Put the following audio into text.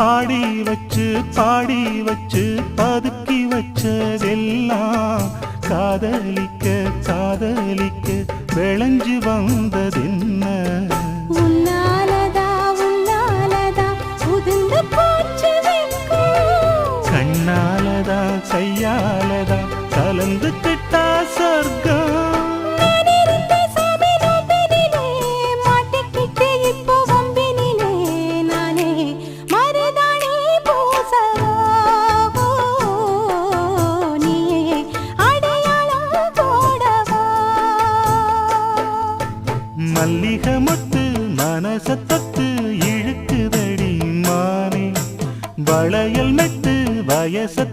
பாடி வச்சு பாடி வச்சு பதுக்கி வச்சதெல்லாம் காதலிக்க காதலிக்க விளைஞ்சு வந்ததென்ன? கண்ணாலதா கையாலதா கலந்துக்கிட்டா சொர்க்கம். மல்லிக முத்து மனச தொத்து இழுக்குதடி மானே. வளையல் மெட்டு வயச